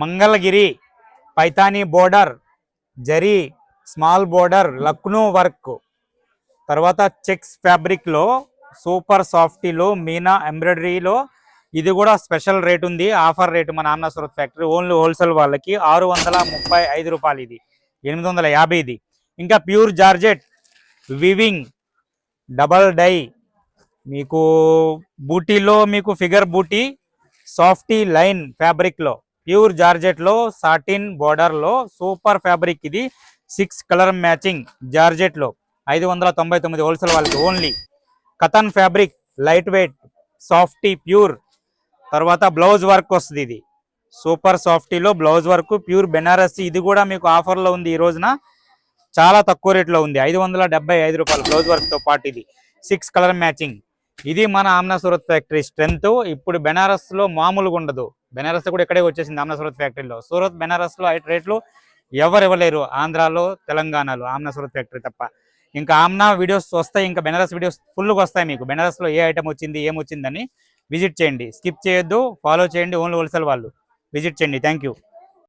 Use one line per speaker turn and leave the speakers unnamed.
Mangalagiri Paithani border zari small border Lucknow work. తర్వాత checks ఫ్యాబ్రిక్లో super సాఫ్టీలో మీనా ఎంబ్రాయిడరీలో ఇది కూడా స్పెషల్ రేట్ ఉంది. ఆఫర్ రేటు మన Amna Surat factory only wholesale వాళ్ళకి ఆరు వందల ముప్పై ఐదు రూపాయలు ఇది. ఎనిమిది వందల యాభై ఇది. ఇంకా pure georgette weaving double dye. మీకు బూటీలో మీకు ఫిగర్ బూటీ సాఫ్టీ లైన్ ఫ్యాబ్రిక్లో. ప్యూర్ జార్జెట్లో సాటిన్ బోర్డర్లో సూపర్ ఫ్యాబ్రిక్ ఇది. సిక్స్ కలర్ మ్యాచింగ్ జార్జెట్లో. ఐదు వందల తొంభై తొమ్మిది హోల్సేల్ వాళ్ళకి only. కథన్ fabric light weight softy pure. తర్వాత బ్లౌజ్ వర్క్ వస్తుంది ఇది. సూపర్ సాఫ్టీలో బ్లౌజ్ వర్క్ ప్యూర్ బెనారసి. ఇది కూడా మీకు ఆఫర్లో ఉంది ఈ రోజున. చాలా తక్కువ రేట్లో ఉంది. ఐదు వందల డెబ్బై ఐదు రూపాయలు బ్లౌజ్ వర్క్తో పాటు ఇది. Six colour matching. ఇది మన ఆమ్నా సూరత్ ఫ్యాక్టరీ స్ట్రెంగ్త్ ఇప్పుడు బెనారస్లో మామూలుగా ఉండదు. బెనారస్ కూడా ఇక్కడే వచ్చేసింది ఆమ్నా సూరత్ ఫ్యాక్టరీలో. సూరత్ బెనారస్లో ఐదు రేట్లు ఎవరు ఇవ్వలేరు ఆంధ్రాలో తెలంగాణలో ఆమ్నా సూరత్ ఫ్యాక్టరీ తప్ప. ఇంకా ఆమ్నా వీడియోస్ వస్తాయి ఇంకా బెనారస్ వీడియోస్ ఫుల్గా వస్తాయి మీకు. బెనారస్లో ఏ ఐటమ్ వచ్చింది ఏమొచ్చిందని విజిట్ చేయండి. స్కిప్ చేయొద్దు ఫాలో చేయండి ఓన్లీ హోల్సేల్ వాళ్ళు. విజిట్ చేయండి. Thank you